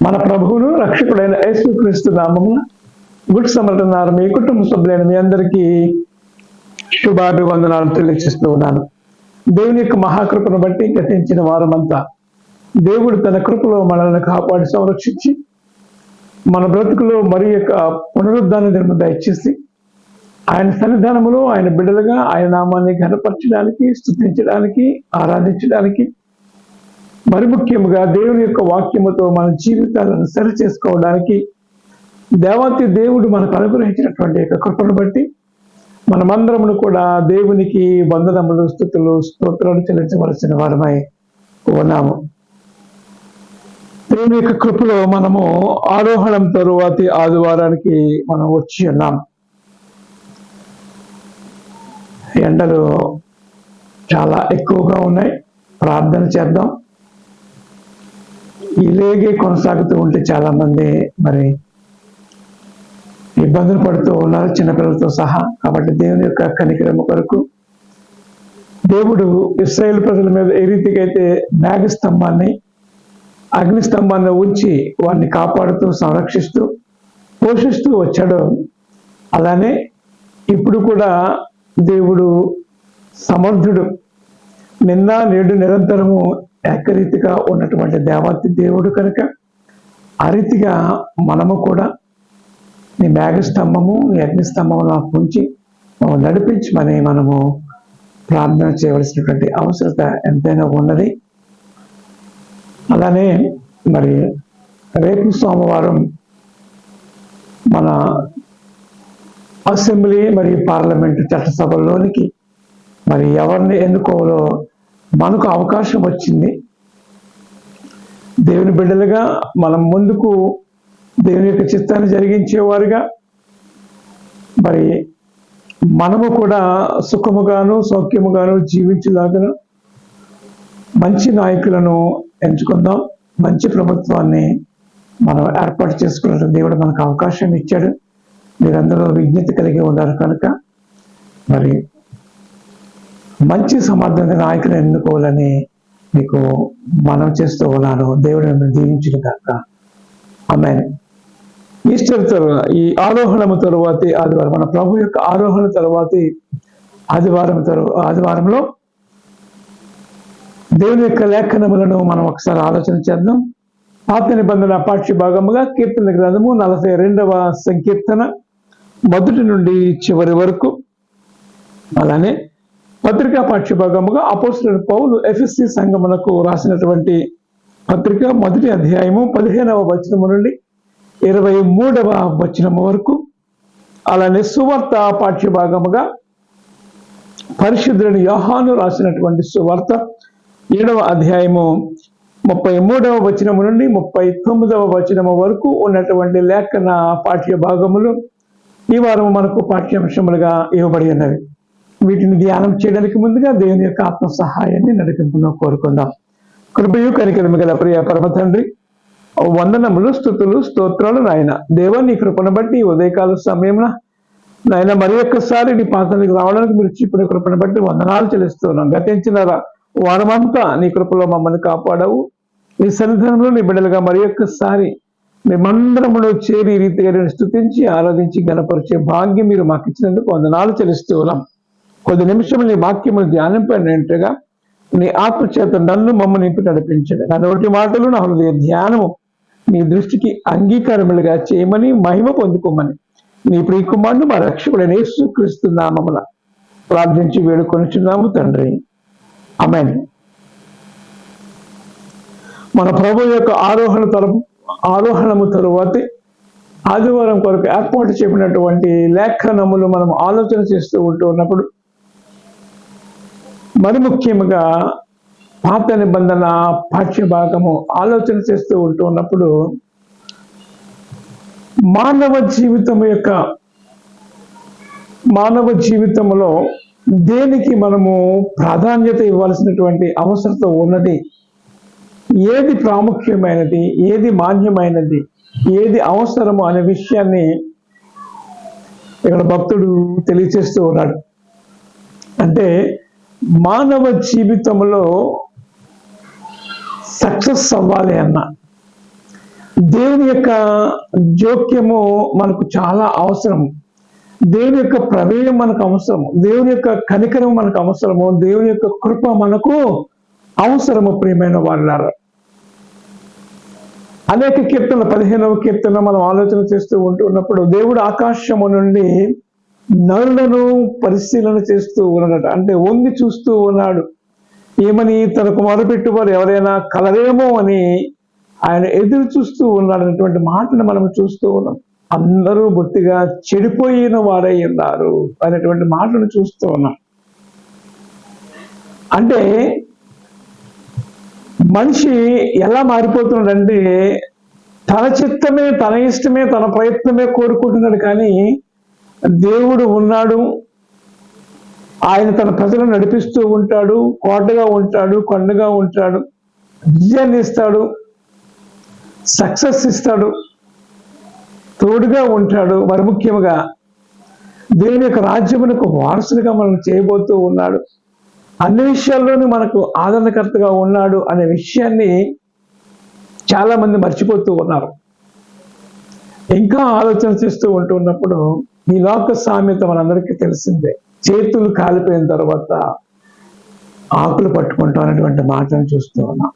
మన ప్రభువును రక్షకుడైన యేసుక్రీస్తు నామమున గుడ్ సమర్థనారు మీ కుటుంబ సభ్యులైన మీ అందరికీ శుభాభివందనాలు తెలియజేస్తూ ఉన్నాను. దేవుని యొక్క మహాకృపను బట్టి గతించిన వారమంతా దేవుడు తన కృపలో మనల్ని కాపాడి సంరక్షించి మన బ్రతుకులో మరి యొక్క పునరుద్ధాన ధర్మ దయచేసి ఆయన సన్నిధానములో ఆయన బిడ్డలుగా ఆయన నామాన్ని ఘనపరచడానికి స్థుతించడానికి ఆరాధించడానికి మరి ముఖ్యముగా దేవుని యొక్క వాక్యముతో మన జీవితాలను సరి చేసుకోవడానికి దేవాతి దేవుడు మనకు అనుగ్రహించినటువంటి యొక్క కృపను బట్టి మనమందరమును కూడా దేవునికి వందనములు స్థుతులు స్తోత్రాలు చెల్లించవలసిన వారమై ఉన్నాము. దేవుని యొక్క కృపలో మనము ఆరోహణం తరువాతి ఆదివారానికి మనం వచ్చి ఉన్నాం. ఎండలు చాలా ఎక్కువగా ఉన్నాయి. ప్రార్థన చేద్దాం. ఇలాగే కొనసాగుతూ ఉంటే చాలా మంది మరి ఇబ్బందులు పడుతూ ఉన్నారు చిన్నపిల్లలతో సహా. కాబట్టి దేవుని యొక్క కనికరమ కొరకు దేవుడు ఇస్రాయేల్ ప్రజల మీద ఏ రీతిగా స్తంభాన్ని అగ్ని అగ్నిస్తంభాన్ని ఉంచి వారిని కాపాడుతూ సంరక్షిస్తూ పోషిస్తూ వచ్చాడు అలానే ఇప్పుడు కూడా దేవుడు సమర్థుడు. నిన్న నేడు నిరంతరము ఏకరీతిగా ఉన్నటువంటి దేవత దేవుడు కనుక ఆ రీతిగా మనము కూడా నీ మేఘస్తంభము నీ అగ్నిస్తంభము నాకు ఉంచి మమ్మల్ని నడిపించమని మనము ప్రార్థన చేయవలసినటువంటి అవసరత ఎంతైనా ఉన్నది. అలానే మరి రేపు సోమవారం మన అసెంబ్లీ మరియు పార్లమెంటు చట్టసభల్లోనికి మరి ఎవరిని ఎన్నుకోవాలో మనకు అవకాశం వచ్చింది. దేవుని బిడ్డలుగా మనం ముందుకు దేవుని యొక్క చిత్తాన్ని జరిగించేవారుగా. మరి మనము కూడా సుఖముగాను సౌఖ్యముగాను జీవించేలాగా మంచి నాయకులను ఎంచుకుందాం. మంచి ప్రభుత్వాన్ని మనం ఏర్పాటు చేసుకున్న దేవుడు మనకు అవకాశం ఇచ్చాడు. మీరందరూ విజ్ఞత కలిగి ఉన్నారు కనుక. మరి మంచి సమర్థత నాయకులను ఎన్నుకోవాలని మీకు మనం చేస్తూ ఉన్నాను. దేవుడు నన్ను దీవించిన కాక ఆమె ఈస్టర్ తర్వాత ఈ ఆరోహణము తరువాతి ఆదివారం మన ప్రభు యొక్క ఆరోహణ తరువాతి ఆదివారం తరువాత ఆదివారంలో దేవుని యొక్క లేఖనములను మనం ఒకసారి ఆలోచన చేద్దాం. పాత నిబంధన పాఠ్య భాగముగా కీర్తన గ్రంథము నలభై రెండవ సంకీర్తన మొదటి నుండి చివరి వరకు. అలానే పత్రికా పాఠ్యభాగముగా భాగముగా పౌలు ఎఫ్ఎస్సి సంఘమునకు రాసినటువంటి పత్రిక మొదటి అధ్యాయము పదిహేనవ వచనము నుండి ఇరవై మూడవ వచనము వరకు అలానే సువార్త పాఠ్యభాగముగా పరిశుద్ధుని యోహాను రాసినటువంటి సువార్త ఏడవ అధ్యాయము ముప్పై మూడవ వచనము నుండి ముప్పై తొమ్మిదవ వచనము వరకు ఉన్నటువంటి లేఖన పాఠ్య భాగములు ఈ వారం మనకు పాఠ్యాంశములుగా ఇవ్వబడి ఉన్నవి. వీటిని ధ్యానం చేయడానికి ముందుగా దేవుని యొక్క ఆత్మ సహాయాన్ని నడిపింపును కోరుకుందాం. కృపయు కనికరము గల ప్రియ పరమ తండ్రి వందనములు స్థుతులు స్తోత్రాలు నాయన. దేవ నీ కృపను బట్టి ఉదయకాల సమయమున నాయన మరి ఒక్కసారి నీ పాత్రలకు రావడానికి మీరు చూపిన కృపను బట్టి వందనాలు చెల్లిస్తున్నాం. గతించిన వారమంతా నీ కృపలో మమ్మల్ని కాపాడవు. నీ సన్నిధానంలో నీ బిడ్డలుగా మరి ఒక్కసారి మేమందరములో చేరి రీతిగా నేను స్థుతించి ఆరాధించి గణపరిచే భాగ్యం మీరు మాకు ఇచ్చినందుకు వందనాలు చెల్లిస్తున్నాం. కొద్ది నిమిషములు నీ వాక్యములు ధ్యానింపడినట్టుగా నీ ఆత్మచేత నన్ను మమ్మల్ని ఇంటి నడిపించండి. నా నోటి మాటలు నా హృదయ ధ్యానము నీ దృష్టికి అంగీకారములుగా చేయమని మహిమ పొందుకోమని నీ ప్రియకుమారుడు మా రక్షకుడైన యేసుక్రీస్తు నామమున ప్రార్థించి వేడుకొనిచున్నాము తండ్రి. అమెన్ మన ప్రభు యొక్క ఆరోహణ తరపు ఆరోహణము తరువాత ఆదివారం కొరకు ఏర్పాటు చెప్పినటువంటి లేఖనములు మనం ఆలోచన చేస్తూ ఉంటూ ఉన్నప్పుడు మరి ముఖ్యముగా పాత నిబంధన పాఠ్య భాగము ఆలోచన చేస్తూ ఉంటూ ఉన్నప్పుడు మానవ జీవితం యొక్క మానవ జీవితంలో దేనికి మనము ప్రాధాన్యత ఇవ్వాల్సినటువంటి అవసరత ఉన్నది? ఏది ప్రాముఖ్యమైనది? ఏది మాన్యమైనది? ఏది అవసరము అనే విషయాన్ని ఇక్కడ భక్తుడు తెలియచేస్తూ ఉన్నాడు. అంటే మానవ జీవితంలో సక్సెస్ అవ్వాలి అన్న. దేవుని యొక్క జోక్యము మనకు చాలా అవసరం. దేవుని యొక్క ప్రమేయం మనకు అవసరం. దేవుని యొక్క కనికరం మనకు అవసరము. దేవుని యొక్క కృప మనకు అవసరము ప్రియమైన వాళ్ళారు అనేక కీర్తన పదిహేనవ కీర్తన మనం ఆలోచన చేస్తూ ఉంటున్నప్పుడు దేవుడు ఆకాశము నుండి నరులను పరిశీలన చేస్తూ ఉన్నాడట అంటే వంగి చూస్తూ ఉన్నాడు. ఏమని తనకు మొదలుపెట్టువారు ఎవరైనా కలరేమో అని ఆయన ఎదురు చూస్తూ ఉన్నాడు అనేటువంటి మాటను మనం చూస్తూ ఉన్నాం. అందరూ బొత్తిగా చెడిపోయిన వారై ఉన్నారు అనేటువంటి మాటను చూస్తూ ఉన్నాం. అంటే మనిషి ఎలా మారిపోతున్నాడంటే తన చిత్తమే తన ఇష్టమే తన ప్రయత్నమే కోరుకుంటున్నాడు కానీ దేవుడు ఉన్నాడు. ఆయన తన ప్రజలను నడిపిస్తూ ఉంటాడు. కోటగా ఉంటాడు కొండగా ఉంటాడు. విజయాన్ని ఇస్తాడు. సక్సెస్ ఇస్తాడు. తోడుగా ఉంటాడు. మరి ముఖ్యంగా దేవుని యొక్క రాజ్యమునకు వారసులుగా మనం చేయబోతూ ఉన్నాడు. అన్ని విషయాల్లోనూ మనకు ఆదరణకర్తగా ఉన్నాడు అనే విషయాన్ని చాలామంది మర్చిపోతూ ఉన్నారు. ఇంకా ఆలోచన చేస్తూ ఉంటున్నప్పుడు ఈ లోక సామెత మనందరికీ తెలిసిందే. చేతులు కాలిపోయిన తర్వాత ఆకులు పట్టుకుంటాం అనేటువంటి మాటను చూస్తూ ఉన్నాం.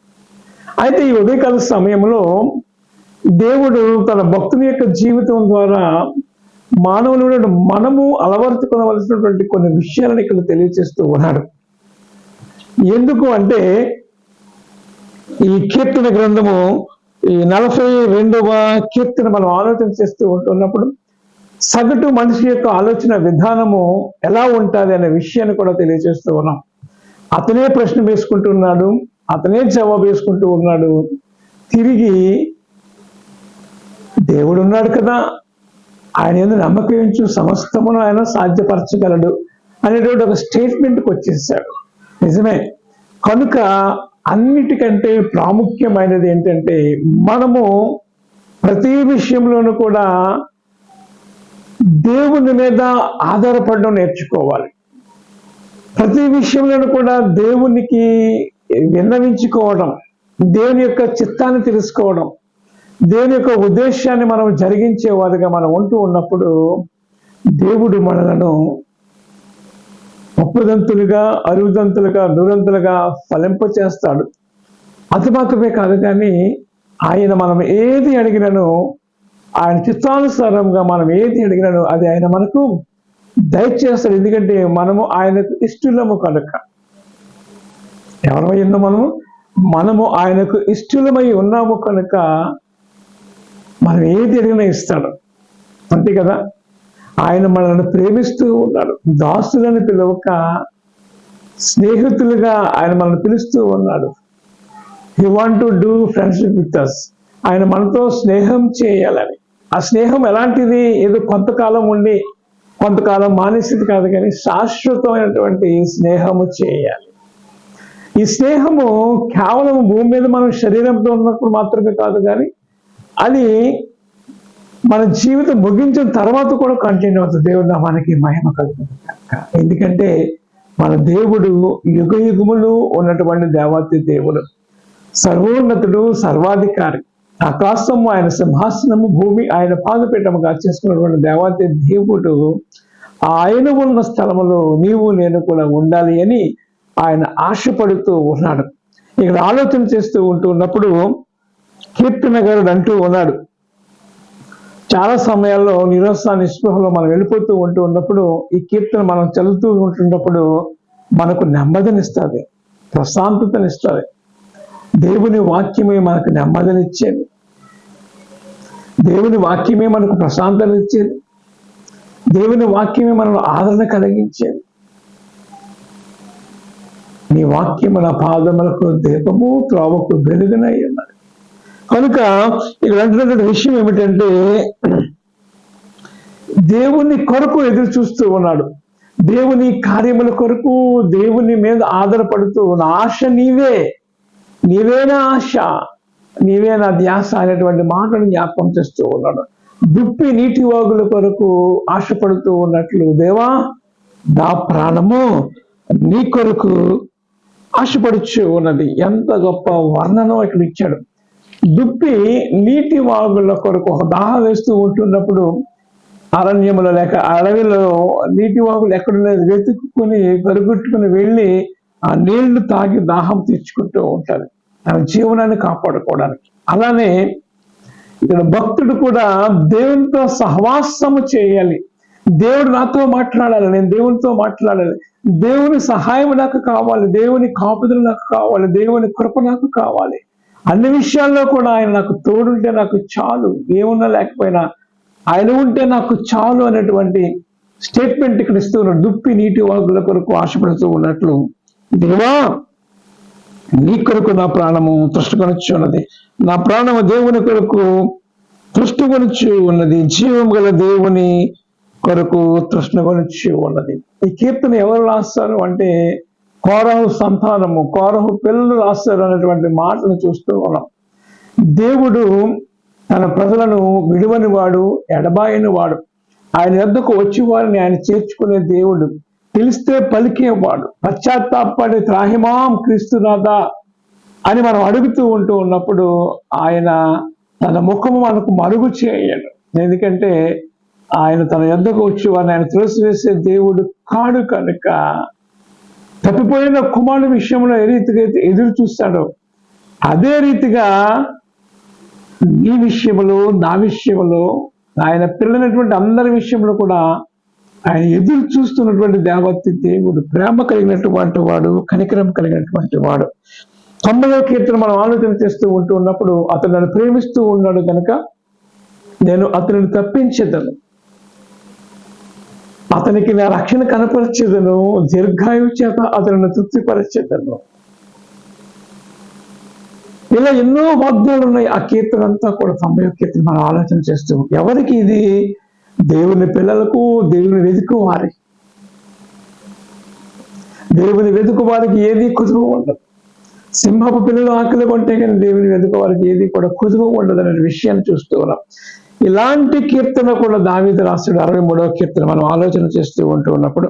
అయితే ఈ ఉదయకాల సమయంలో దేవుడు తన భక్తుని యొక్క జీవితం ద్వారా మానవులు మనము అలవర్చుకోవలసినటువంటి కొన్ని విషయాలను ఇక్కడ తెలియజేస్తూ ఉన్నాడు. ఎందుకు అంటే ఈ కీర్తన గ్రంథము ఈ నలభై రెండవ కీర్తన మనం ఆలోచన చేస్తూ ఉంటున్నప్పుడు సగటు మనిషి యొక్క ఆలోచన విధానము ఎలా ఉంటుంది అనే విషయాన్ని కూడా తెలియజేస్తూ ఉన్నాం. అతనే ప్రశ్న వేసుకుంటున్నాడు అతనే జవాబు వేసుకుంటూ ఉన్నాడు. తిరిగి దేవుడు ఉన్నాడు కదా ఆయన ఏదో నమ్మకం సమస్తమును ఆయన సాధ్యపరచగలడు అనేటువంటి ఒక స్టేట్మెంట్కి వచ్చేసాడు. నిజమే. కనుక అన్నిటికంటే ప్రాముఖ్యమైనది ఏంటంటే మనము ప్రతి విషయంలోనూ కూడా దేవుని మీద ఆధారపడడం నేర్చుకోవాలి. ప్రతి విషయంలోనూ కూడా దేవునికి విన్నవించుకోవడం దేవుని యొక్క చిత్తాన్ని తెలుసుకోవడం దేవుని యొక్క ఉద్దేశాన్ని మనం జరిగించే వారిగా మనం ఉంటూ ఉన్నప్పుడు దేవుడు మనలను ముప్పదంతులుగా అరుదంతులుగా నూరంతులుగా ఫలింప చేస్తాడు. అది మాత్రమే కాదు కానీ ఆయన మనం ఏది అడిగినను ఆయన చిత్తానుసారంగా మనం ఏది అడిగినాడో అది ఆయన మనకు దయచేస్తాడు ఎందుకంటే మనము ఆయనకు ఇష్టలము కనుక. ఎవరమై ఉన్నాం మనము? మనము ఆయనకు ఇష్టలమై ఉన్నాము కనుక మనం ఏది అడిగినా ఇస్తాడు. అంతే కదా? ఆయన మనల్ని ప్రేమిస్తూ ఉన్నాడు. దాసులని పిలవక స్నేహితులుగా ఆయన మనల్ని పిలుస్తూ ఉన్నాడు. He want to do friendship with us ఆయన మనతో స్నేహం చేయాలని. ఆ స్నేహం ఎలాంటిది? ఏదో కొంతకాలం ఉండి కొంతకాలం మానేసింది కాదు కానీ శాశ్వతమైనటువంటి స్నేహము చేయాలి. ఈ స్నేహము కేవలం భూమి మీద మనం శరీరంతో ఉన్నప్పుడు మాత్రమే కాదు కానీ అది మన జీవితం ముగించిన తర్వాత కూడా కంటిన్యూ అవుతుంది. దేవుడు మనకి మహిమ కలుగుతుంది. ఎందుకంటే మన దేవుడు యుగ యుగములు ఉన్నటువంటి దేవాతి దేవుడు. సర్వోన్నతుడు సర్వాధికారి. ఆకాశము ఆయన సింహాసనము భూమి ఆయన పాదపీఠముగా చేసుకున్నటువంటి దేవాతి దేవుడు ఆయన ఉన్న స్థలములో నీవు నేను కూడా ఉండాలి అని ఆయన ఆశపడుతూ ఉన్నాడు. ఇక్కడ ఆలోచన చేస్తూ ఉంటూ ఉన్నప్పుడు కీర్తన గారుడు అంటూ ఉన్నాడు. చాలా సమయాల్లో నిరాశ నిస్పృహలో మనం వెళ్ళిపోతూ ఉంటూ ఉన్నప్పుడు ఈ కీర్తన మనం చదువుతూ ఉంటున్నప్పుడు మనకు నెమ్మదినిస్తుంది ప్రశాంతతనిస్తుంది. దేవుని వాక్యమే మనకు నెమ్మదినిచ్చేది. దేవుని వాక్యమే మనకు ప్రశాంతనిచ్చేది దేవుని వాక్యమే మనకు ఆదరణ కలిగించేది. నీ వాక్యం మన పాదములకు దీపము త్రోవకు వెలుగునై కనుక ఇక్కడ అంటున్నటువంటి విషయం ఏమిటంటే దేవుని కొరకు ఎదురు చూస్తూ ఉన్నాడు. దేవుని కార్యముల కొరకు దేవుని మీద ఆధారపడుతూ ఉన్న ఆశ నీవే. నీవేనా ఆశ? నీవే నా ధ్యాస అనేటువంటి మాటను జ్ఞాపకం చేస్తూ ఉన్నాడు. దుప్పి నీటి వాగుల కొరకు ఆశపడుతూ ఉన్నట్లు దేవా నా ప్రాణము నీ కొరకు ఆశపడుచు ఉన్నది. ఎంత గొప్ప వర్ణనం ఇక్కడ ఇచ్చాడు. దుప్పి నీటి వాగుల కొరకు ఒక దాహం వేస్తూ ఉంటున్నప్పుడు అరణ్యములో లేక అడవిలో నీటి వాగులు ఎక్కడున్నది వెతుక్కుని పరుగుట్టుకుని వెళ్ళి ఆ నీళ్ళు తాగి దాహం తీర్చుకుంటూ ఉంటారు. తన జీవనాన్ని కాపాడుకోవడానికి. అలానే ఇక్కడ భక్తుడు కూడా దేవునితో సహవాసము చేయాలి. దేవుడు నాతో మాట్లాడాలి నేను దేవునితో మాట్లాడాలి. దేవుని సహాయం నాకు కావాలి దేవుని కాపుదలు నాకు కావాలి దేవుని కృప నాకు కావాలి. అన్ని విషయాల్లో కూడా ఆయన నాకు తోడుంటే నాకు చాలు. ఏమున్నా లేకపోయినా ఆయన ఉంటే నాకు చాలు అనేటువంటి స్టేట్మెంట్ ఇక్కడ ఇస్తూ ఉన్నాడు దుప్పి నీటి వాగుల కొరకు ఆశపడుతూ ఉన్నట్లు. దేవా నీ కొరకు నా ప్రాణము తృష్టుకొనొచ్చు ఉన్నది నా ప్రాణము దేవుని కొరకు తృష్టుకొనొచ్చు ఉన్నది జీవం గల దేవుని కొరకు తృష్ణకొనొచ్చు ఉన్నది ఈ కీర్తన ఎవరు రాస్తారు అంటే కోరహు సంతానము కోరహు పిల్లలు రాస్తారు అనేటువంటి మాటను చూస్తూ ఉన్నాం. దేవుడు తన ప్రజలను విడువని వాడు ఎడబాయని వాడు. ఆయన వద్దకు వచ్చి వారిని ఆయన చేర్చుకునే దేవుడు. తెలిస్తే పలికేవాడు. పశ్చాత్తాపడి త్రాహిమాం క్రీస్తునాథా అని మనం అడుగుతూ ఉంటూ ఉన్నప్పుడు ఆయన తన ముఖము మనకు మరుగు చేయడు. ఎందుకంటే ఆయన తన ఎందుకు వచ్చేవాడిని? ఆయన త్రోసివేసే దేవుడు కాడు కనుక తప్పిపోయిన కుమారుడు విషయంలో ఏ రీతిగా అయితే ఎదురు చూస్తాడో అదే రీతిగా నీ విషయంలో నా విషయంలో ఆయన పిల్లలైనటువంటి అందరి విషయంలో కూడా ఆయన ఎదురు చూస్తున్నటువంటి దేవతి దేవుడు ప్రేమ కలిగినటువంటి వాడు కనికరం కలిగినటువంటి వాడు. తొమ్మిదవ కీర్తన మనం ఆలోచన చేస్తూ ఉంటూ ఉన్నప్పుడు అతను నన్ను ప్రేమిస్తూ ఉన్నాడు కనుక నేను అతనిని తప్పించేదను. అతనికి నా రక్షణ కనపరిచేదను దీర్ఘాయు చేత అతనిని తృప్తిపరిచేదను. ఇలా ఎన్నో వాగ్దాలు ఉన్నాయి ఆ కీర్తన అంతా కూడా తొంభై కీర్తన మనం ఆలోచన చేస్తూ ఎవరికి ఇది? దేవుని పిల్లలకు దేవుని వెతుకు వారి. దేవుని వెతుకు వారికి ఏది కుదువు ఉండదు. సింహపు పిల్లలు ఆకలి కొంటే కానీ దేవుని వెతుకు వారికి ఏది కూడా కుదువు ఉండదు అనే విషయాన్ని చూస్తూ ఉన్నాం. ఇలాంటి కీర్తన కూడా దావీదు రాస్తుడు అరవై మూడవ కీర్తన మనం ఆలోచన చేస్తూ ఉంటూ ఉన్నప్పుడు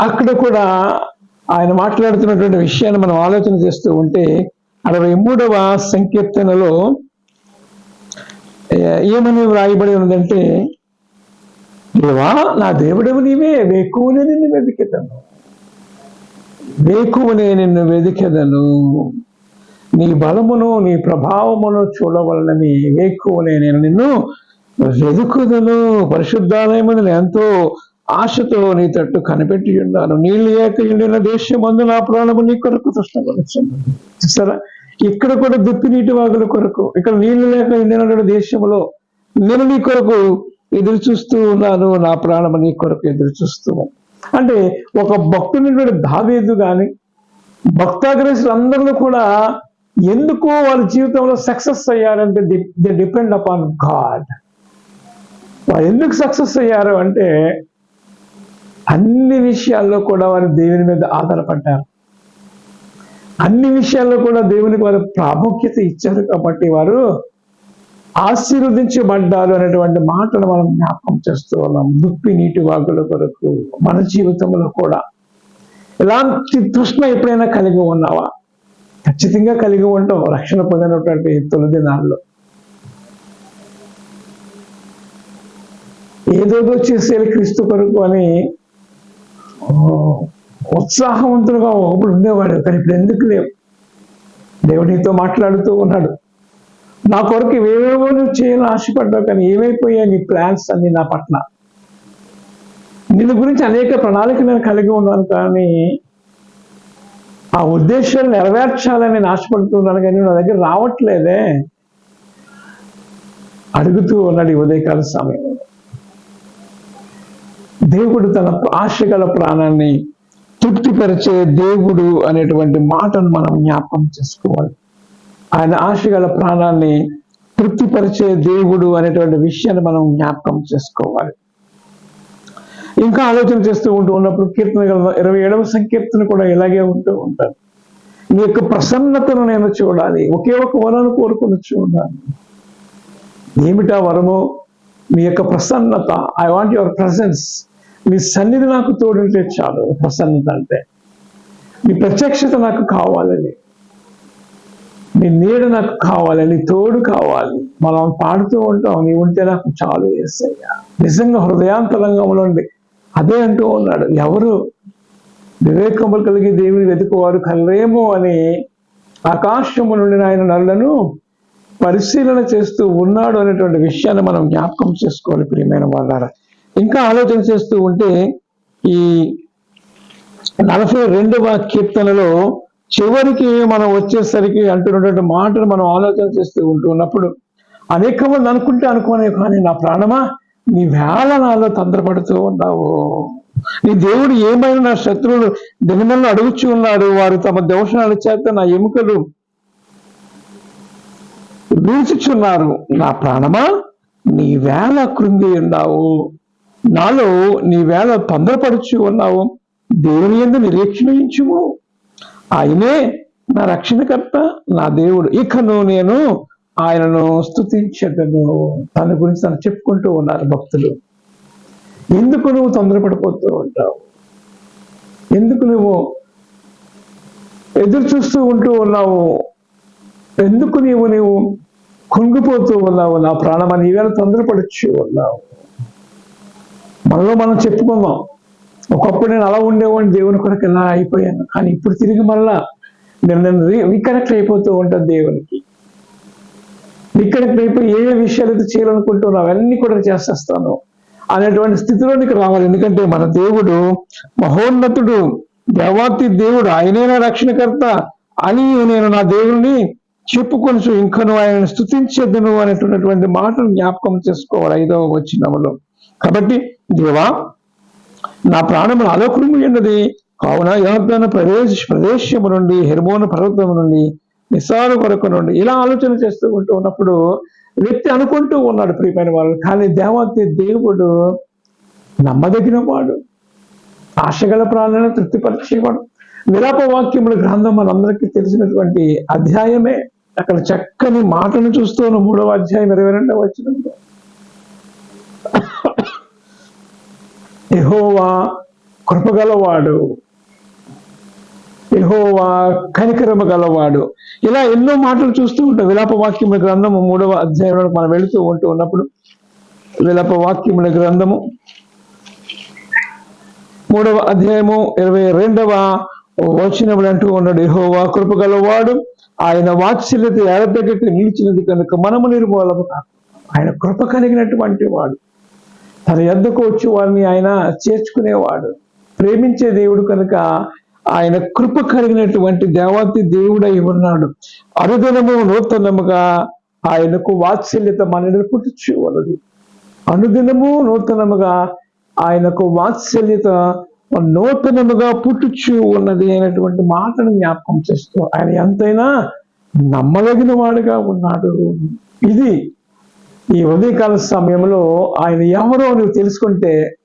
అక్కడ కూడా ఆయన మాట్లాడుతున్నటువంటి విషయాన్ని మనం ఆలోచన చేస్తూ ఉంటే అరవై మూడవ సంకీర్తనలో ఏమని వ్రాయబడి ఉన్నదంటే దేవా నా దేవుడవు నీవే వేకువనే నిన్ను వెతికెదను వేకువనే నిన్ను వెతికెదను నీ బలమును నీ ప్రభావమును చూడవలనని వేకువనే నేను నిన్ను వెతుకుదను పరిశుద్ధాలయమును ఎంతో ఆశతో నీ తట్టు కనిపెట్టి ఉన్నాను నీళ్ళు ఏక ఎండిన దేశమందు నా ప్రాణము నీ కొరకు తృష్ణపరచున్నాను చూసారా? ఇక్కడ కూడా దుప్పి నీటి వాగుల కొరకు ఇక్కడ నీళ్ళు లేక ఎండినటువంటి దేశంలో నేను నీ కొరకు ఎదురు చూస్తూ ఉన్నాను నా ప్రాణం నీ కొరకు ఎదురు చూస్తూ అంటే ఒక భక్తుని దావేదు కానీ భక్తాగ్రసులు అందరూ కూడా ఎందుకు వాళ్ళ జీవితంలో సక్సెస్ అయ్యారంటే ది డిపెండ్ అపాన్ గాడ్. వారు ఎందుకు సక్సెస్ అయ్యారు అంటే అన్ని విషయాల్లో కూడా వారు దేవుని మీద ఆధారపడ్డారు. అన్ని విషయాల్లో కూడా దేవునికి వారు ప్రాముఖ్యత ఇచ్చారు కాబట్టి వారు ఆశీర్వదించబడ్డారు అనేటువంటి మాటను మనం జ్ఞాపకం చేస్తూ ఉన్నాం. దుప్పి నీటి వాగుల కొరకు మన జీవితంలో కూడా. ఇలాంటి తృష్ణ ఎప్పుడైనా కలిగి ఉన్నావా? ఖచ్చితంగా కలిగి ఉంటాం. రక్షణ పొందినటువంటి తొలి దినాల్లో. ఏదోదో చేసేది క్రీస్తు కొరకు అని ఓ, ఉత్సాహవంతులుగా ఒకప్పుడు ఉండేవాడు కానీ ఇప్పుడు ఎందుకు లేవు? దేవుడితో మాట్లాడుతూ ఉన్నాడు. నా కొరకు ఏవేవో నువ్వు చేయాలని ఆశపడ్డావు కానీ ఏమైపోయాయి నీ ప్లాన్స్ అన్ని నా పట్ల? నిన్ను గురించి అనేక ప్రణాళికలు నేను కలిగి ఉన్నాను కానీ ఆ ఉద్దేశాలు నెరవేర్చాలని నేను ఆశపడుతున్నాను కానీ నా దగ్గర రావట్లేదే. అడుగుతూ ఉన్నాడు ఈ ఉదయకాల సమయంలో. దేవుడు తన ఆశగల ప్రాణాన్ని తృప్తిపరిచే దేవుడు అనేటువంటి మాటను మనం జ్ఞాపకం చేసుకోవాలి. ఆయన ఆశగల ప్రాణాన్ని తృప్తిపరిచే దేవుడు అనేటువంటి విషయాన్ని మనం జ్ఞాపకం చేసుకోవాలి. ఇంకా ఆలోచన చేస్తూ ఉంటూ ఉన్నప్పుడు కీర్తన ఇరవై ఏడవ సంకీర్తన కూడా ఇలాగే ఉంటూ ఉంటారు నీ యొక్క ప్రసన్నతను నేను చూడాలి. ఒకే ఒక వరాన్ని కోరుకుని చూడాలి. ఏమిటా వరము? మీ యొక్క ప్రసన్నత. ఐ వాంట్ యువర్ ప్రజెన్స్ మీ సన్నిధి నాకు తోడుంటే చాలు ప్రసన్నత అంటే. మీ ప్రత్యక్షత నాకు కావాలని నీ నీడ నాకు కావాలి నీ తోడు కావాలి. మనం పాడుతూ ఉంటాం నీ ఉంటే నాకు చాలు వేసయ్యా నిజంగా హృదయాంతరంగా ఉండండి. అదే అంటూ ఉన్నాడు. ఎవరు? వివేకములు కలిగి దేవుని వెతుకువారు కలరేమో అని ఆకాశము నుండి ఆయన నల్లను పరిశీలన చేస్తూ ఉన్నాడు అనేటువంటి విషయాన్ని మనం జ్ఞాపకం చేసుకోవాలి ప్రియమైన వాళ్ళారా ఇంకా ఆలోచన చేస్తూ ఉంటే ఈ నలభై రెండవ కీర్తనలో చివరికి మనం వచ్చేసరికి అంటున్నటువంటి మాటలు మనం ఆలోచన చేస్తూ ఉంటున్నప్పుడు అనేక మంది అనుకుంటే అనుకోనే కానీ నా ప్రాణమా? నీ వేళ నాలో తొందరపడుతూ ఉన్నావు. నీ దేవుడు ఏమైనా నా శత్రువులు దినమన్న అడుగుచూ ఉన్నారు వారు తమ దోషణాల చేత నా ఎముకలు వీల్చుచున్నారు నా ప్రాణమా? నీ వేళ కృంగి ఉన్నావు. నాలో నీ వేళ తొందరపడుచు ఉన్నావు. దేవుని ఎందు నిరీక్షించుము ఆయనే నా రక్షణకర్త నా దేవుడు. ఇకను నేను ఆయనను స్తుతించదను. తన గురించి తను చెప్పుకుంటూ ఉన్నారు భక్తులు. ఎందుకు నువ్వు తొందరపడిపోతూ ఉంటావు? ఎందుకు నువ్వు ఎదురు చూస్తూ ఉంటూ ఉన్నావు? ఎందుకు నీవు నీవు కుంగిపోతూ ఉన్నావు? నా ప్రాణమని నీవేళ తొందరపడచ్చు ఉన్నావు? మనలో మనం చెప్పుకుందాం. ఒకప్పుడు నేను అలా ఉండేవాడిని దేవుని కొరకు ఇలా అయిపోయాను. కానీ ఇప్పుడు తిరిగి మళ్ళా నేను నేను రీకనెక్ట్ అయిపోతూ ఉంటాను దేవునికి. రీకనెక్ట్ అయిపోయి ఏ ఏ విషయాలు అయితే చేయాలనుకుంటున్నావు అవన్నీ కూడా చేసేస్తాను. అనేటువంటి స్థితిలోనికి రావాలి. ఎందుకంటే మన దేవుడు మహోన్నతుడు దేవాతి దేవుడు ఆయనైనా రక్షణకర్త అని నేను నా దేవుడిని చెప్పుకొనచ్చు ఇంకను ఆయన స్థుతించద్దును అనేటువంటి మాటను జ్ఞాపకం చేసుకోవాలి ఐదవ వచ్చినములో కాబట్టి దేవా నా ప్రాణములు అలోకృమి ఉన్నది కావున యోగ్దాన ప్రవేశ ప్రదేశము నుండి హెర్మోన పర్వతము నుండి నిస్సార కొరకు నుండి ఇలా ఆలోచన చేస్తూ ఉంటూ ఉన్నప్పుడు వ్యక్తి అనుకుంటూ ఉన్నాడు ప్రియమైన వాళ్ళు కానీ దేవతి దేవుడు నమ్మదగిన వాడు ఆశగల ప్రాణాలను తృప్తిపరిచేవాడు. విలాప వాక్యముల గ్రంథం మనందరికీ తెలిసినటువంటి అధ్యాయమే. అక్కడ చక్కని మాటను చూస్తూ మూడవ అధ్యాయం ఇరవై రెండవ వచ్చినంలో యహోవా కృపగలవాడు. యహోవా కనికరము గలవాడు ఇలా ఎన్నో మాటలు చూస్తూ ఉంటాం విలాపవాక్యముల గ్రంథము మూడవ అధ్యాయంలో మనం వెళుతూ ఉంటూ ఉన్నప్పుడు విలాపవాక్యముల గ్రంథము మూడవ అధ్యాయము ఇరవై రెండవ వచనములు అంటూ ఉన్నాడు. యహోవా కృపగలవాడు. ఆయన వాత్సల్యత ఎడతెగట్టి నిలిచినది కనుక మనము నిర్మూలము ఆయన కృప కలిగినటువంటి వాడు. తన ఎద్దకు వచ్చి వారిని ఆయన చేర్చుకునేవాడు. ప్రేమించే దేవుడు కనుక ఆయన కృప కలిగినటువంటి దేవాతి దేవుడై ఉన్నాడు. అనుదినము నూతనముగా ఆయనకు వాత్సల్యత మనని పుట్టుచు ఉన్నది. అనుదినము నూతనముగా ఆయనకు వాత్సల్యత నూతనముగా పుట్టుచు ఉన్నది అనేటువంటి మాటను జ్ఞాపకం చేస్తూ ఆయన ఎంతైనా నమ్మదగిన వాడుగా ఉన్నాడు. ఇది ఈ ఉదయకాల సమయంలో ఆయన ఎవరో నువ్వు తెలుసుకుంటే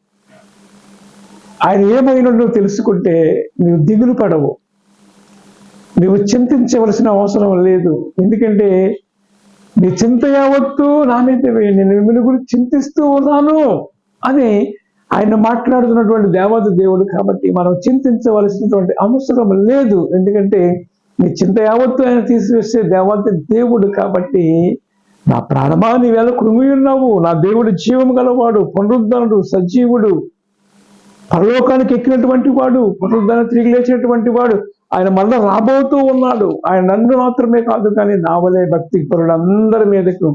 ఆయన ఏమైనా నువ్వు తెలుసుకుంటే నువ్వు దిగులు పడవు. నువ్వు చింతించవలసిన అవసరం లేదు. ఎందుకంటే నీ చింత యావత్తు నా మీద నేను మిమ్మల్ని గురించి చింతిస్తూ ఉన్నాను అని ఆయన మాట్లాడుతున్నటువంటి దేవత దేవుడు కాబట్టి మనం చింతించవలసినటువంటి అవసరం లేదు. ఎందుకంటే నీ చింత యావత్తు ఆయన తీసివేసే దేవత దేవుడు కాబట్టి నా ప్రాణమా నీవేళ కృంగి ఉన్నావు నా దేవుడు జీవం గలవాడు పునరుద్ధరుడు సజీవుడు. పరలోకానికి ఎక్కినటువంటి వాడు పునరుద్ధరణ తిరిగి లేచినటువంటి వాడు ఆయన మళ్ళీ రాబోతూ ఉన్నాడు. ఆయన నన్ను మాత్రమే కాదు కానీ నా వలే భక్తి పరులందరి మీదకు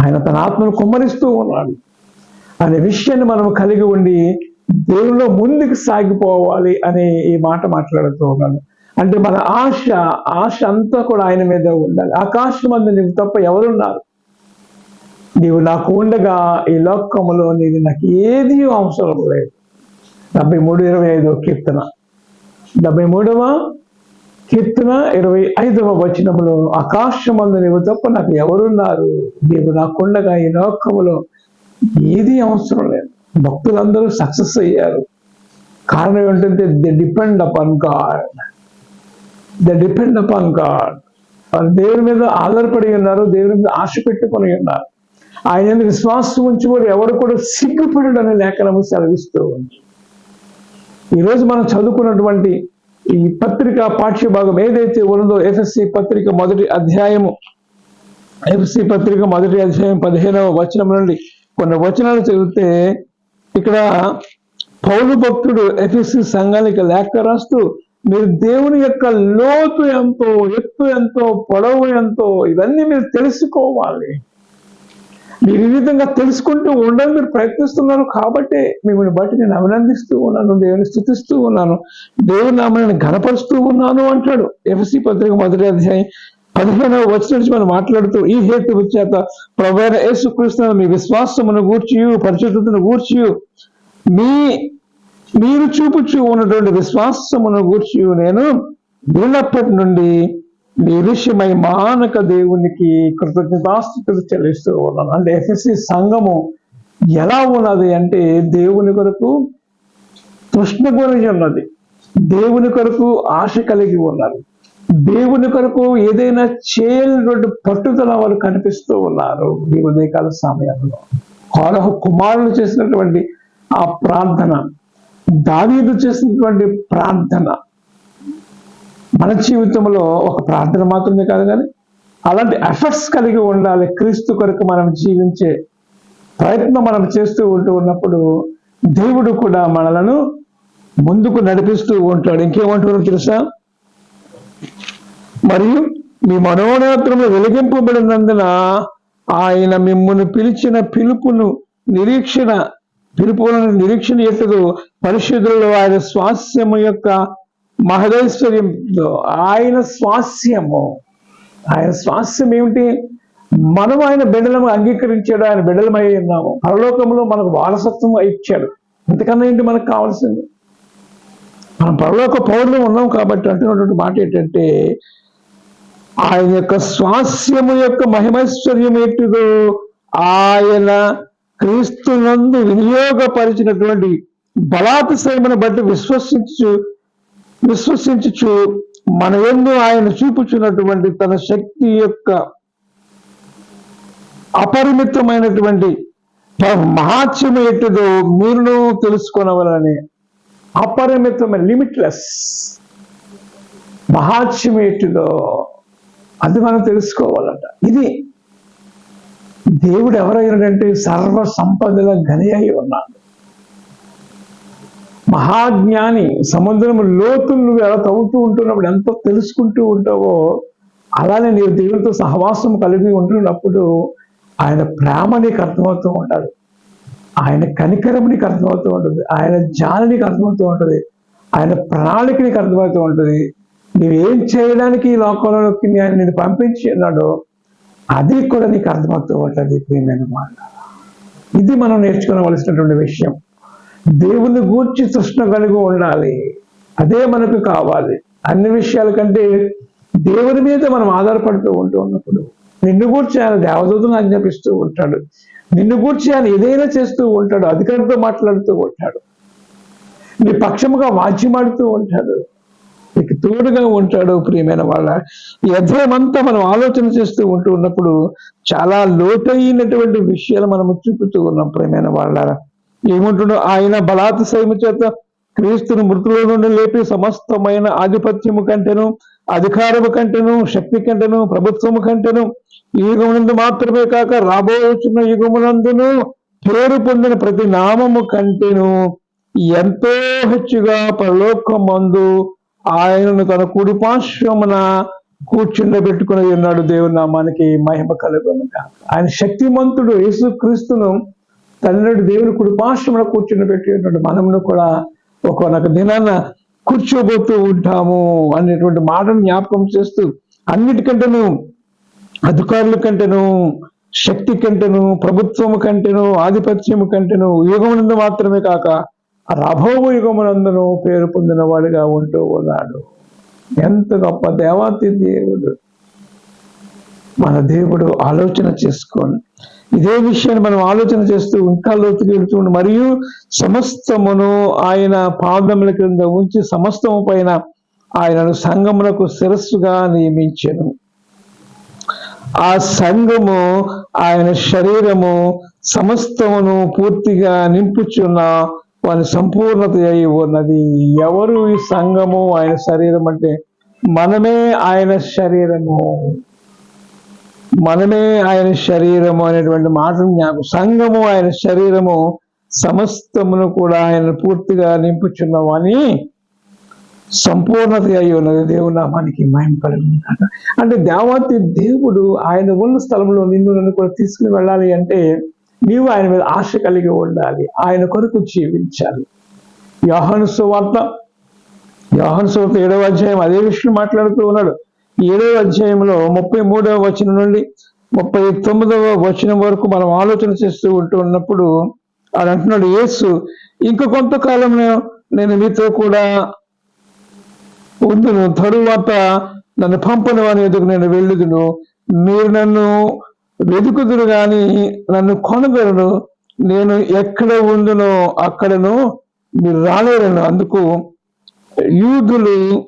ఆయన తన ఆత్మను కుమ్మరిస్తూ ఉన్నాడు. అనే విషయాన్ని మనం కలిగి ఉండి దేవుల్లో ముందుకు సాగిపోవాలి అనే ఈ మాట మాట్లాడుతూ ఉన్నాడు అంటే మన ఆశ ఆశ అంతా కూడా ఆయన మీద ఉండాలి. ఆకాశం అందు నీకు తప్ప ఎవరున్నారు? నీవు నాకు ఉండగా ఈ లోకములో నీది నాకు ఏది అవసరం లేదు. డెబ్బై మూడు ఇరవై ఐదవ కీర్తన. డెబ్బై మూడవ కీర్తన ఇరవై ఐదవ వచనంలో ఆకాశమందు నీవు తప్ప నాకు ఎవరున్నారు? నీవు నాకుండగా ఈ లోకములో ఏది అవసరం లేదు. భక్తులందరూ సక్సెస్ అయ్యారు. కారణం ఏంటంటే the depend upon God the depend upon God వాళ్ళు దేవుని మీద ఆధారపడి ఉన్నారు దేవుని మీద ఆశ పెట్టుకొని ఉన్నారు. ఆయన విశ్వాసం ఉంచి కూడా ఎవరు కూడా సిగ్గుపడడం అనే లేఖనము సెలవిస్తూ ఉంది. ఈరోజు మనం చదువుకున్నటువంటి ఈ పత్రిక పాఠ్య భాగం ఏదైతే ఉన్నదో ఎఫ్ఎస్సి పత్రిక మొదటి అధ్యాయము ఎఫ్ఎస్సి పత్రిక మొదటి అధ్యాయం పదిహేనవ వచనం నుండి కొన్ని వచనాలు చదివితే ఇక్కడ పౌరు భక్తుడు ఎఫ్ఎస్సి సంఘానికి లేఖ రాస్తూ మీరు దేవుని యొక్క లోతు ఎంతో ఎత్తు ఎంతో పొడవు ఎంతో ఇవన్నీ మీరు తెలుసుకోవాలి. మీరు ఈ విధంగా తెలుసుకుంటూ ఉండాలని మీరు ప్రయత్నిస్తున్నారు కాబట్టి మిమ్మల్ని బట్టి నేను అభినందిస్తూ ఉన్నాను దేవుని స్థుతిస్తూ ఉన్నాను దేవుని నామని ఘనపరుస్తూ ఉన్నాను అంటాడు. ఎఫ్సి పత్రిక మొదటి అధ్యాయం పదిహేనవ వచ్చిన నుంచి మనం మాట్లాడుతూ ఈ హేతు చేత ప్రభు యేసుకృష్ణ మీ విశ్వాసమును గూర్చి పరిశుద్ధతను గూర్చి మీ మీరు చూపుచూ ఉన్నటువంటి విశ్వాసమును గూర్చి నేను విన్నప్పటి నుండి మీ మానక దేవునికి కృతజ్ఞతాస్థుతులు చెల్లిస్తూ ఉన్నాను. అంటే ఎఫ్ఎస్సి సంఘము ఎలా ఉన్నది అంటే దేవుని కొరకు తృష్ణ గురించి ఉన్నది. దేవుని కొరకు ఆశ కలిగి ఉన్నది. దేవుని కొరకు ఏదైనా చేయనటువంటి పట్టుదల వారు కనిపిస్తూ ఉన్నారు. ఈ ఉదయకాల సమయంలో. కోరహ కుమారులు చేసినటువంటి ఆ ప్రార్థన దావీదు చేసినటువంటి ప్రార్థన మన జీవితంలో ఒక ప్రార్థన మాత్రమే కాదు కానీ అలాంటి ఎఫర్ట్స్ కలిగి ఉండాలి క్రీస్తు కొరకు మనం జీవించే ప్రయత్నం మనం చేస్తూ ఉంటూ ఉన్నప్పుడు దేవుడు కూడా మనలను ముందుకు నడిపిస్తూ ఉంటాడు. ఇంకేమంటున్నారు తెలుసా? మరియు మీ మనోనేత్రంలో వెలిగింపబడినందున ఆయన మిమ్మల్ని పిలిచిన పిలుపును నిరీక్షణ పిలుపులను నిరీక్షణ ఎట్టుదు పరిశుద్ధులలో ఆయన స్వాస్యము యొక్క మహదైశ్వర్యంతో ఆయన స్వాస్యము. ఆయన స్వాస్యం ఏమిటి? మనం ఆయన బిడ్డలము అంగీకరించాడు ఆయన బిడ్డలమై ఉన్నాము. పరలోకంలో మనకు వారసత్వం ఇచ్చాడు. ఇంతకన్నా ఏంటి మనకు కావాల్సింది? మనం పరలోక పౌరులు ఉన్నాం కాబట్టి అంటున్నటువంటి మాట ఏంటంటే ఆయన యొక్క స్వాస్యము యొక్క మహిమైశ్వర్యం ఏంటిదో ఆయన క్రీస్తునందు వినియోగపరిచినటువంటి బలాతిశయమును బట్టి విశ్వసించు విశ్వసించుచు మన ఎందు ఆయన చూపుచున్నటువంటి తన శక్తి యొక్క అపరిమితమైనటువంటి మహాత్యము ఎట్టుదో మీరును తెలుసుకొనవలని అపరిమితమైన లిమిట్లెస్ మహాత్యం ఎట్టుదో అది మనం తెలుసుకోవాలంట. ఇది దేవుడు ఎవరైనాడంటే సర్వ సంపదల ఘని అయి ఉన్నాడు. మహాజ్ఞాని సముద్రము లోతులు నువ్వు ఎలా తవ్వుతూ ఉంటున్నప్పుడు ఎంతో తెలుసుకుంటూ ఉంటావో అలానే నీవు దేవుడితో సహవాసం కలిగి ఉంటున్నప్పుడు ఆయన ప్రేమ నీకు అర్థమవుతూ ఉంటాడు. ఆయన కనికరం నీకు అర్థమవుతూ ఉంటుంది. ఆయన జాలి నీకు అర్థమవుతూ ఉంటుంది. ఆయన ప్రణాళిక నీకు అర్థమవుతూ ఉంటుంది. నువ్వేం చేయడానికి ఈ లోకంలోకి ఆయన నేను పంపించి ఉన్నాడో అది కూడా నీకు అర్థమవుతూ ఉంటుంది మాట ఇది మనం నేర్చుకోవలసినటువంటి విషయం. దేవుని గూర్చి తృష్ణ కలిగి ఉండాలి. అదే మనకు కావాలి. అన్ని విషయాల కంటే దేవుని మీద మనం ఆధారపడుతూ ఉంటూ ఉన్నప్పుడు నిన్ను గూర్చి ఆయన దేవదూతను ఆజ్ఞాపిస్తూ ఉంటాడు. నిన్ను గూర్చి ఆయన ఏదైనా చేస్తూ ఉంటాడు. అధికారితో మాట్లాడుతూ ఉంటాడు. నీ పక్షముగా వాద్యమాడుతూ ఉంటాడు. తోడుగా ఉంటాడు ప్రియమైన వాళ్ళ. ఈ అధ్యాయమంతా మనం ఆలోచన చేస్తూ ఉంటూ ఉన్నప్పుడు చాలా లోతైనటువంటి విషయాలు మనం చూపుతూ ఉన్నాం ప్రియమైన వాళ్ళ ఏముంటుండో ఆయన బలాతిశయము చేత క్రీస్తును మృతుల నుండి లేపి సమస్తమైన ఆధిపత్యము కంటేను అధికారము కంటేను శక్తి కంటేను ప్రభుత్వము కంటేను యుగమునందు మాత్రమే కాక రాబోచున్న యుగమునందును పేరు పొందిన ప్రతి నామము కంటేను. ఎంతో హెచ్చుగా పరలోకమందు ఆయనను తన కుడిపార్శ్వమున కూర్చుండబెట్టుకుని ఉన్నాడు దేవుని నామానికి మహిమ కలుగును ఆయన శక్తిమంతుడు యేసు క్రీస్తును తండ్రి దేవుని కుడిపార్శ్వమున కూర్చుండబెట్టి ఉన్నాడు మనమును కూడా ఒకనొక దినాన కూర్చోబోతూ ఉంటాము అనేటువంటి మాటను జ్ఞాపకం చేస్తూ అన్నిటికంటేను అధికారుల కంటేను శక్తి కంటేను ప్రభుత్వము కంటేను ఆధిపత్యము కంటేను యుగమునందు మాత్రమే కాక రాబోవు యుగమునందును పేరు పొందిన వాడిగా ఉంటూ ఉన్నాడు. ఎంత గొప్ప దేవాతి దేవుడు. మన దేవుడు ఆలోచన చేసుకోండి ఇదే విషయాన్ని మనం ఆలోచన చేస్తూ ఇంకా లోతుకి వెళుతూ మరియు సమస్తమును ఆయన పాదముల క్రింద ఉంచి సమస్తము పైన ఆయనను సంఘములకు శిరస్సుగా నియమించను. ఆ సంఘము ఆయన శరీరము సమస్తమును పూర్తిగా నింపుచున్న వాని సంపూర్ణత అయి ఉన్నది. ఎవరు ఈ సంఘము ఆయన శరీరం అంటే మనమే ఆయన శరీరము. మనమే ఆయన శరీరము అనేటువంటి మాటను జ్ఞాపకం సంఘము ఆయన శరీరము సమస్తమును కూడా ఆయన పూర్తిగా నింపుచున్నవని సంపూర్ణత అయి ఉన్నది. దేవుడు నామానికి మహిమ అంటే దేవాతి దేవుడు ఆయన ఉన్న స్థలంలో నిన్ను నన్ను కూడా తీసుకుని వెళ్ళాలి అంటే నీవు ఆయన మీద ఆశ కలిగి ఉండాలి. ఆయన కొరకు జీవించాలి. యోహాను సువార్త యోహాను సువార్త ఏడవ అధ్యాయం అదే విషయం మాట్లాడుతూ ఉన్నాడు. ఏడవ అధ్యాయంలో ముప్పై మూడవ వచనం నుండి ముప్పై తొమ్మిదవ వచనం వరకు మనం ఆలోచన చేస్తూ ఉంటూ ఉన్నప్పుడు ఆయన అంటున్నాడు యేసు ఇంక కొంతకాలం నేను మీతో కూడా ఉందును తరువాత నన్ను పంపను అని ఎదుగు నేను వెళ్ళుదును. మీరు నన్ను వెతుకుదురు గాని నన్ను కొనగలను నేను ఎక్కడ ఉండునో అక్కడను మీరు రాలేరను. అందుకు యూదులు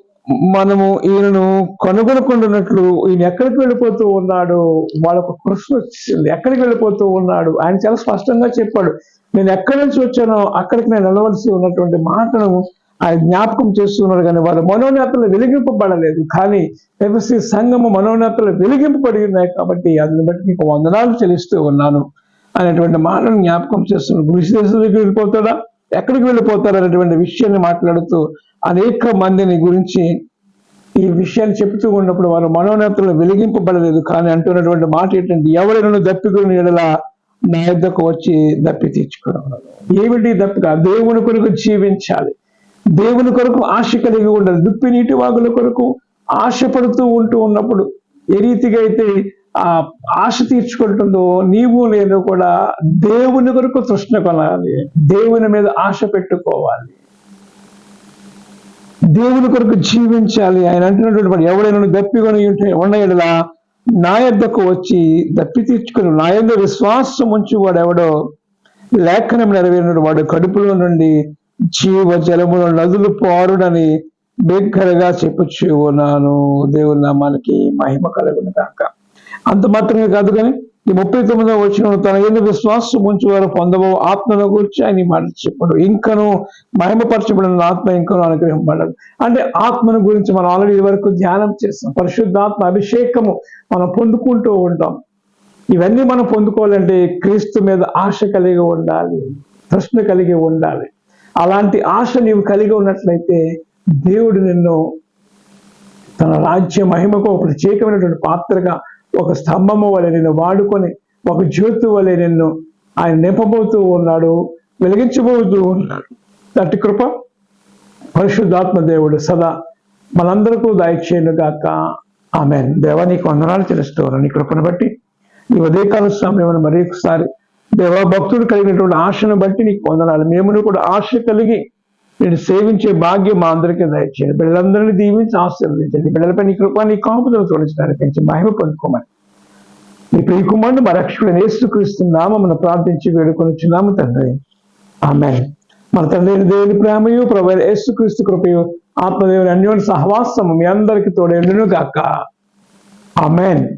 మనము ఈయనను కనుగొనుకుంటున్నట్లు ఈయన ఎక్కడికి వెళ్ళిపోతూ ఉన్నాడు? వాళ్ళకు కృష్ణ వచ్చింది. ఎక్కడికి వెళ్ళిపోతూ ఉన్నాడు? ఆయన చాలా స్పష్టంగా చెప్పాడు. నేను ఎక్కడి నుంచి వచ్చానో అక్కడికి నేను వెళ్ళవలసి ఉన్నటువంటి మాటను ఆయన జ్ఞాపకం చేస్తున్నారు కానీ వాళ్ళ మనోనేతలు వెలిగింపబడలేదు. కానీ ఎఫ్ఎస్సి సంఘము మనోనేతలు వెలిగింపబడి ఉన్నాయి కాబట్టి అందుని బట్టి మీకు వందనాలు చెల్లిస్తూ ఉన్నాను అనేటువంటి మాటను జ్ఞాపకం చేస్తున్నాడు కృషి వెళ్ళిపోతాడా? ఎక్కడికి వెళ్ళిపోతాడు అనేటువంటి విషయాన్ని మాట్లాడుతూ అనేక మందిని గురించి ఈ విషయాన్ని చెబుతూ ఉన్నప్పుడు వారు మనోనేతలు వెలిగింపబడలేదు. కానీ అంటున్నటువంటి మాట ఏంటంటే ఎవరైనా దప్పికొని ఎడలా నా యుద్ధకు వచ్చి దప్పి తీర్చుకోవడం ఏమిటి దప్పిక? దేవుని కొరకు జీవించాలి. దేవుని కొరకు ఆశ కలిగి ఉండాలి దుప్పి నీటి వాగుల కొరకు ఆశపడుతూ ఉంటూ ఉన్నప్పుడు ఏ రీతిగా అయితే ఆ ఆశ తీర్చుకుంటుందో నీవు నేను కూడా దేవుని కొరకు తృష్ణ కొనాలి. దేవుని మీద ఆశ పెట్టుకోవాలి. దేవుని కొరకు జీవించాలి. ఆయన అంటున్నటువంటి వాడు ఎవడైనా దప్పికొని ఉంటే ఉండేలా నా యొద్దకు వచ్చి దప్పి తీర్చుకుని నా యొద్ద విశ్వాసం ఉంచి వాడు ఎవడో లేఖనం నెరవేరిన వాడు కడుపులో నుండి జీవ జలముల నదులు పారుడని బిగ్గరగా చెప్పుచ్చు ఉన్నాను దేవుని నామానికి మహిమ కలుగును కాక అంత మాత్రమే కాదు కానీ ఈ ముప్పై తొమ్మిదో వచ్చిన తన ఎందుకు విశ్వాసం ఉంచి వారు పొందబో ఆత్మను గురించి ఆయన మాటలు మాట చెప్పాడు. ఇంకను మహిమపరచబడిన ఆత్మ ఇంకను అనుగ్రహింపబడదు. అంటే ఆత్మను గురించి మనం ఆల్రెడీ వరకు ధ్యానం చేస్తాం పరిశుద్ధాత్మ అభిషేకము మనం పొందుకుంటూ ఉంటాం. ఇవన్నీ మనం పొందుకోవాలంటే క్రీస్తు మీద ఆశ కలిగి ఉండాలి. ప్రశ్న కలిగి ఉండాలి. అలాంటి ఆశ నీవు కలిగి ఉన్నట్లయితే దేవుడు నిన్ను తన రాజ్య మహిమకు ఒక ప్రత్యేకమైనటువంటి పాత్రగా ఒక స్తంభము వలె నిన్ను వాడుకొని ఒక జ్యోతి వలె నిన్ను ఆయన నింపబోతూ ఉన్నాడు వెలిగించబోతూ ఉన్నాడు. అట్టి కృప పరిశుద్ధాత్మ దేవుడు సదా మనందరికీ దయచేయను ఆమె దేవా నీకు వందనాలు తెలుస్తున్నాను నీ కృపను బట్టి ఈ ఉదయకాల సమయంలో మరి ఒకసారి భక్తుడు కలిగినటువంటి ఆశను బట్టి నీకు వందనాలు. మేమును కూడా ఆశ కలిగి నేను సేవించే భాగ్యం మా అందరికీ దయచేయండి. బిడ్డలందరినీ దీవించి ఆశీర్వదించండి. బిడ్డలపై నీ కృప నీ కాపుదలు తోడించడానికి పెంచి మహిమ పొందుకోమని. నీ ప్రియ కుమారుడు మా రక్షకుడు యేసుక్రీస్తు మనం ప్రార్థించి వేడుకొనిచున్నాము తండ్రి. ఆమె మన తండ్రి దేవుని ప్రేమయు ప్రభు యేసుక్రీస్తు కృపయు ఆత్మదేవుని అన్యోన్య సహవాసము మీ అందరికీ తోడేండును గాక ఆమెన్.